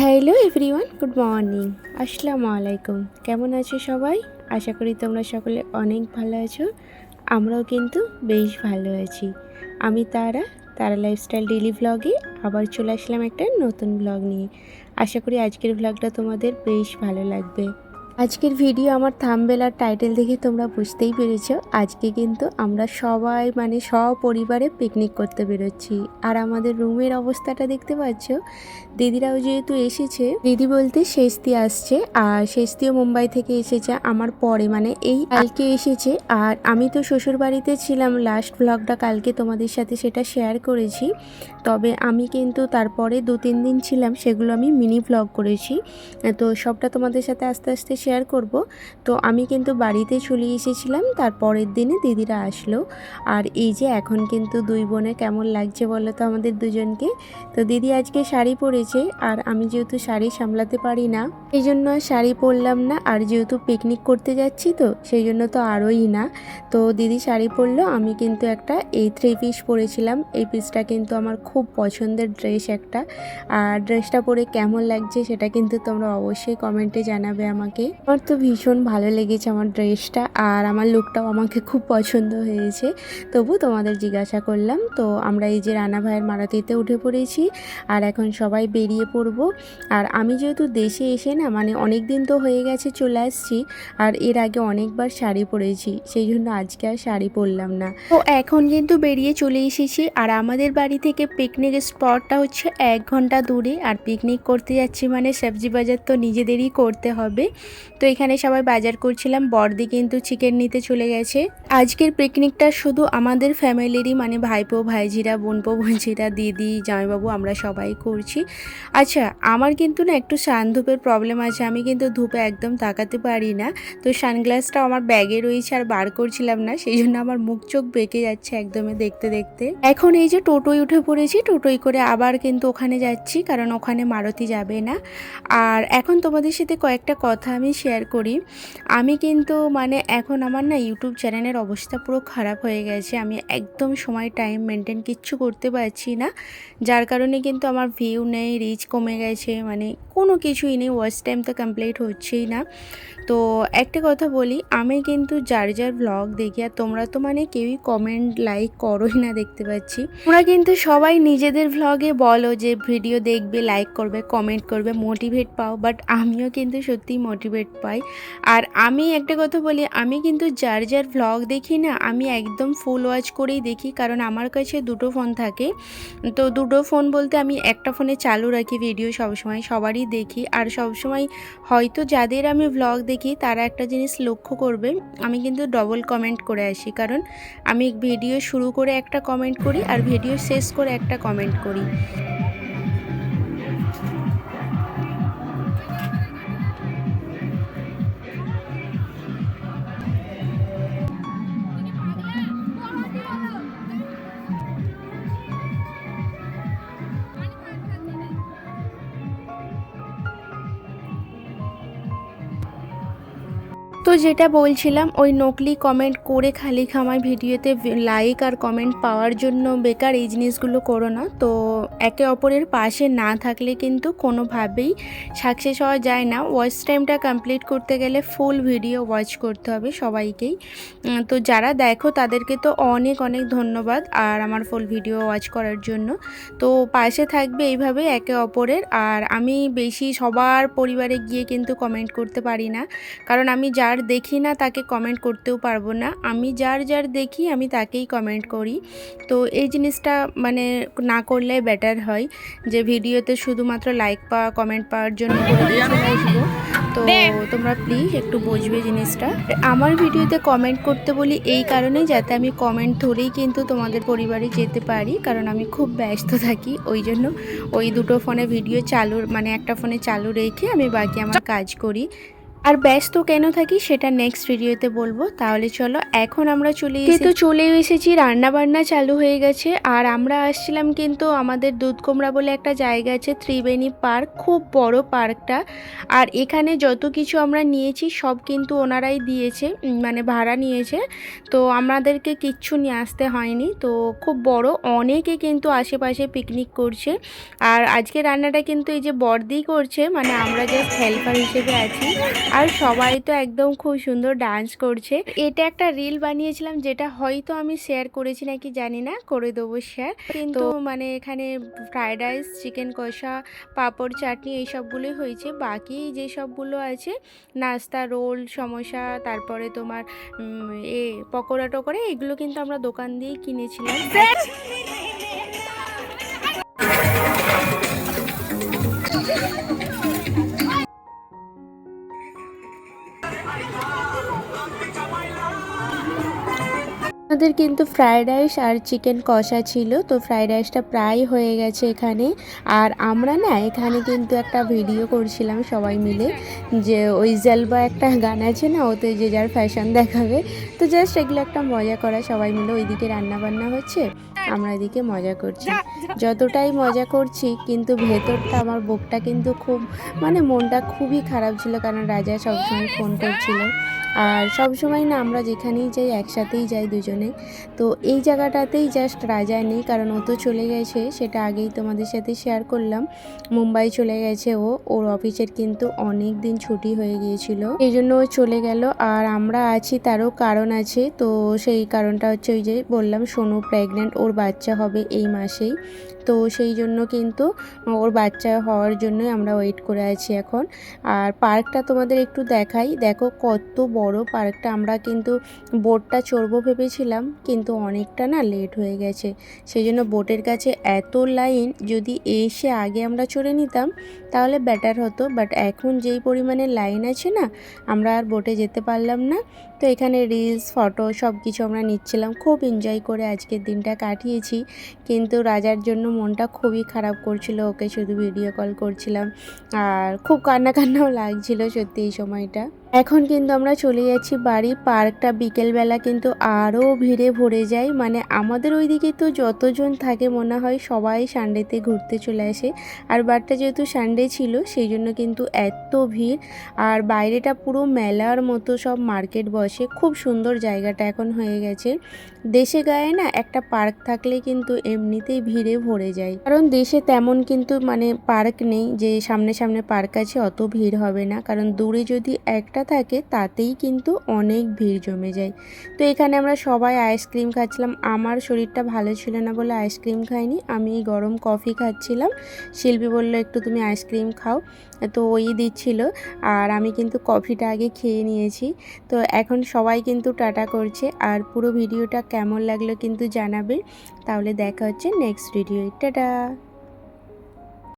Hello everyone, good morning. আসসালামু আলাইকুম। কেমন আছো সবাই? আশা করি তোমরা সকলে অনেক ভালো আছো। আমরাও কিন্তু বেশ ভালো আছি। আমি তারা তারা লাইফস্টাইল ডেলি ভ্লগে আবার চলে আসলাম একটা নতুন ভ্লগ নিয়ে। আশা করি আজকের ভ্লগটা তোমাদের বেশ ভালো লাগবে। আজকের ভিডিও আমার থামবেল আর টাইটেল দেখে তোমরা বুঝতেই পেরেছ। আজকে কিন্তু আমরা সবাই মানে সপরিবারে পিকনিক করতে বেরোচ্ছি। আর আমাদের রুমের অবস্থাটা দেখতে পাচ্ছ? দিদিরাও যেহেতু এসেছে, দিদি বলতে শেষতি আসছে আর শেষতিও মুম্বাই থেকে এসেছে, আমার পরে মানে এই কালকে এসেছে। আর আমি তো শ্বশুর বাড়িতে ছিলাম লাস্ট ব্লগটা কালকে তোমাদের সাথে সেটা শেয়ার করেছি। তবে আমি কিন্তু তারপরে দু তিন দিন ছিলাম, সেগুলো আমি মিনি ভ্লগ করেছি। তো সবটা তোমাদের সাথে আস্তে আস্তে শেয়ার করব। তো আমি কিন্তু বাড়িতে চলে এসেছিলাম, তারপরের দিনে দিদিরা আসলো। আর এই যে এখন কিন্তু দুই বোনে কেমন লাগছে বলো তো আমাদের দুজনকে? তো দিদি আজকে শাড়ি পরেছে, আর আমি যেহেতু শাড়ি সামলাতে পারি না, এই জন্য শাড়ি পরলাম না। আর যেহেতু পিকনিক করতে যাচ্ছি তো, সেই জন্য তো আরোই না। তো দিদি শাড়ি পরলো, আমি কিন্তু একটা এই থ্রি পিস পরেছিলাম। এই পিসটা কিন্তু আমার খুব পছন্দের ড্রেস একটা। আর ড্রেসটা পরে কেমন লাগছে সেটা কিন্তু তোমরা অবশ্যই কমেন্টে জানাবে আমাকে। আমার তো ভীষণ ভালো লেগেছে আমার ড্রেসটা আর আমার লুকটাও আমাকে খুব পছন্দ হয়েছে। তবু তোমাদের জিজ্ঞাসা করলাম, তো আমরা এই যে রানা ভাইয়ের মারাতিতে উঠে পড়েছি আর এখন সবাই বেরিয়ে পড়ব। আর আমি যেহেতু দেশে এসে না মানে অনেক দিন তো হয়ে গেছে চলে আসছি আর এর আগে অনেকবার শাড়ি পরেছি, সেই জন্য আজকে আর শাড়ি পরলাম না। তো এখন কিন্তু বেরিয়ে চলে এসেছি আর আমাদের বাড়ি থেকে পিকনিক স্পটটা হচ্ছে এক ঘণ্টা দূরে আর পিকনিক করতে যাচ্ছি মানে সবজি বাজার তো নিজেদেরই করতে হবে। তো এখানে সবাই বাজার করছিলাম, বর্দি কিন্তু চিকেন নিতে চলে গেছে। আজকের পিকনিকটা শুধু আমাদের ফ্যামিলিরই মানে ভাইপো ভাইঝিরা বোনপো বোনঝিরা দিদি, জামাইবাবু, আমরা সবাই করছি। আচ্ছা আমার কিন্তু না একটু সানধূপের প্রবলেম আছে, আমি কিন্তু ধূপে একদম তাকাতে পারি না। তো সানগ্লাসটা আমার ব্যাগে রয়েছে আর বার করছিলাম না, সেই জন্য আমার মুখ চোখ বেঁকে যাচ্ছে একদমই দেখতে দেখতে। এখন এই যে টোটোয় উঠে পড়েছি, টোটোয় করে আবার কিন্তু ওখানে যাচ্ছি, কারণ ওখানে মারুতি যাবে না। আর এখন তোমাদের সাথে কয়েকটা কথা আমি শেয়ার করি। আমি কিন্তু মানে এখন আমার না ইউটিউব চ্যানেলের অবস্থা পুরো খারাপ হয়ে গেছে। আমি একদম সময় টাইম মেনটেন কিচ্ছু করতে পারছি না। যার কারণে কিন্তু আমার ভিউ নেই রিচ কমে গেছে। মানে কোনো কিছুই নেই ওয়াচ টাইম তো কমপ্লিট হচ্ছেই না। তো একটা কথা বলি, আমি কিন্তু যার যার ব্লগ দেখি, আর তোমরা তো মানে কেউই কমেন্ট লাইক করোই না দেখতে পাচ্ছি। তোমরা কিন্তু সবাই নিজেদের ভ্লগে বলো যে ভিডিও দেখবে লাইক করবে কমেন্ট করবে মোটিভেট পাও। বাট আমিও কিন্তু সত্যিই মোটিভেট পাই। আর আমি একটা কথা বলি, আমি কিন্তু যার যার ভ্লগ দেখি না, আমি একদম ফুল ওয়াচ করেই দেখি, কারণ আমার কাছে দুটো ফোন থাকে। তো দুটো ফোন বলতে আমি একটা ফোনে চালু রাখি ভিডিও সবসময়, সবারই দেখি। আর সবসময় হয়তো যাদের আমি ভ্লগ দেখি, তারা একটা জিনিস লক্ষ্য করবে, আমি কিন্তু ডবল কমেন্ট করে আসি। কারণ আমি ভিডিও শুরু করে একটা কমেন্ট করি, আর ভিডিও শেষ করে একটা কমেন্ট করি। তো যেটা বলছিলাম, ওই নকলি কমেন্ট করে খালি খামার ভিডিওতে লাইক আর কমেন্ট পাওয়ার জন্য বেকার এই জিনিসগুলো করো না। তো একে অপরের পাশে না থাকলে কিন্তু কোনোভাবেই সাকসেস হওয়া যায় না। ওয়াচ টাইমটা কমপ্লিট করতে গেলে ফুল ভিডিও ওয়াচ করতে হবে সবাইকেই। তো যারা দেখো তাদেরকে তো অনেক অনেক ধন্যবাদ আর আমার ফুল ভিডিও ওয়াচ করার জন্য। তো পাশে থাকবে এইভাবে একে অপরের। আর আমি বেশি সবার পরিবারে গিয়ে কিন্তু কমেন্ট করতে পারি না। কারণ আমি যার দেখি না তাকে কমেন্ট করতেও পারব না। আমি যার যার দেখি আমি তাকেই কমেন্ট করি। তো এই জিনিসটা মানে না করলে বেটার হয় যে ভিডিওতে শুধুমাত্র লাইক পাওয়া কমেন্ট পাওয়ার জন্য তো তোমরা প্লিজ একটু বুঝবে জিনিসটা। আমার ভিডিওতে কমেন্ট করতে বলি এই কারণে যাতে আমি কমেন্ট ধরেই কিন্তু তোমাদের পরিবারে যেতে পারি কারণ আমি খুব ব্যস্ত থাকি। ওই জন্য ওই দুটো ফোনে ভিডিও চালু মানে একটা ফোনে চালু রেখে আমি বাকি আমার কাজ করি। আর ব্যস্ত কেন থাকি সেটা নেক্সট ভিডিওতে বলব। তাহলে চলো এখন আমরা চলে এসে তো চলে এসেছি রান্না বান্না চালু হয়ে গেছে। আর আমরা আসছিলাম কিন্তু আমাদের দুধকুমড়া বলে একটা জায়গা আছে ত্রিবেণী পার্ক। খুব বড় পার্কটা। আর এখানে যত কিছু আমরা নিয়েছি সব কিন্তু ওনারাই দিয়েছে মানে ভাড়া নিয়েছে। তো আমাদেরকে কিচ্ছু নিয়ে আসতে হয়নি। তো খুব বড় অনেকে কিন্তু আশেপাশে পিকনিক করছে। আর আজকে রান্নাটা কিন্তু এই যে বর্দি করছে মানে আমরা জাস্ট হেল্পার হিসেবে আছি। আর সবাই তো একদম খুব সুন্দর ডান্স করছে। এটা একটা রিল বানিয়েছিলাম যেটা হয়তো আমি শেয়ার করেছি নাকি জানি না করে দেবো শেয়ার কিন্তু মানে এখানে ফ্রায়েড রাইস চিকেন কষা পাঁপড় চাটনি এই সবগুলোই হয়েছে। বাকি যে সবগুলো আছে নাস্তা রোল সমোসা তারপরে তোমার এ পকোড়া টকোড়া এগুলো কিন্তু আমরা দোকান দিয়েই কিনেছিলাম। আমাদের কিন্তু ফ্রায়েড রাইস আর চিকেন কষা ছিল, তো ফ্রায়েড রাইসটা প্রায় হয়ে গেছে এখানে। আর আমরা না এখানে কিন্তু একটা ভিডিও করছিলাম সবাই মিলে, যে ওই জেলবা একটা গান আছে না, ওতে যে যার ফ্যাশন দেখাবে। তো জাস্ট এগুলো একটা মজা করা সবাই মিলে ওইদিকে রান্নাবান্না হচ্ছে। আমরা এদিকে মজা করছি। যতটাই মজা করছি কিন্তু ভেতরটা আমার বুকটা কিন্তু খুব মানে মনটা খুবই খারাপ ছিল কারণ রাজা সবসময় ফোন করছিল। আর সব সময় না আমরা যেখানেই যাই একসাথেই যাই দুজনে। তো এই জায়গাটাতেই জাস্ট রাজা নেই কারণ ও তো চলে গেছে সেটা আগেই তোমাদের সাথে শেয়ার করলাম। মুম্বাই চলে গেছে ও ওর অফিসের কিন্তু অনেক দিন ছুটি হয়ে গিয়েছিল। এই জন্য ও চলে গেল আর আমরা আছি তারও কারণ আছে। তো সেই কারণটা হচ্ছে ওই যে বললাম সোনু প্রেগনেন্ট ওর বাচ্চা হবে এই মাসেই। তো সেই জন্য কিন্তু ওর বাচ্চা হওয়ার জন্যই আমরা ওয়েট করে আছি এখন। আর পার্কটা তোমাদের একটু দেখাই। দেখো কত বড় পার্কটা। আমরা কিন্তু বোটটা চড়বো ভেবেছিলাম, কিন্তু অনেকটা না লেট হয়ে গেছে। সেই জন্য বোটের কাছে এত লাইন যদি এসে আগে আমরা চড়ে নিতাম, তাহলে বেটার হতো। বাট এখন যেই পরিমাণে লাইন আছে না, আমরা আর বোটে যেতে পারলাম না। তো এখানে রিলস ফটো সব কিছু আমরা নিচ্ছিলাম। খুব এনজয় করে আজকের দিনটা কাটিয়েছি কিন্তু রাজার জন্য মনটা খুবই খারাপ করছিল, ওকে শুধু ভিডিও কল করছিলাম। আর খুব কান্না কান্নাও লাগছিল সত্যি এই সময়টা। এখন কিন্তু আমরা চলে যাচ্ছি বাড়ি। পার্কটা বিকেলবেলা কিন্তু আরও ভিড়ে ভরে যায়। মানে আমাদের ওইদিকে তো যতজন থাকে মনে হয় সবাই সানডেতে ঘুরতে চলে আসে। আর বারটা যেহেতু সানডে ছিল, সেই জন্য কিন্তু এত ভিড়। আর বাইরেটা পুরো মেলার মতো সব মার্কেট বসে। খুব সুন্দর জায়গাটা এখন হয়ে গেছে। দেশে গায়ে না একটা পার্ক থাকলে কিন্তু এমনিতেই ভিড়ে ভরে যায়। কারণ দেশে তেমন কিন্তু মানে পার্ক নেই। যে সামনে সামনে পার্ক আছে অত ভিড় হবে না। কারণ দূরে যদি একটা থাকে তাতেই কিন্তু অনেক ভিড় জমে যায়। তো এখানে আমরা সবাই আইসক্রিম খাচ্ছিলাম। আমার শরীরটা ভালো ছিল না বলে আইসক্রিম খাইনি। আমি গরম কফি খাচ্ছিলাম। শিল্পী বলল, একটু তুমি আইসক্রিম খাও। তো ওই দিচ্ছিল। আর আমি কিন্তু কফিটা আগে খেয়ে নিয়েছি। তো এখন সবাই কিন্তু টাটা করছে। আর পুরো ভিডিওটা কেমন লাগল কিন্তু জানাবে। তাহলে দেখা হচ্ছে নেক্সট ভিডিও টাটা!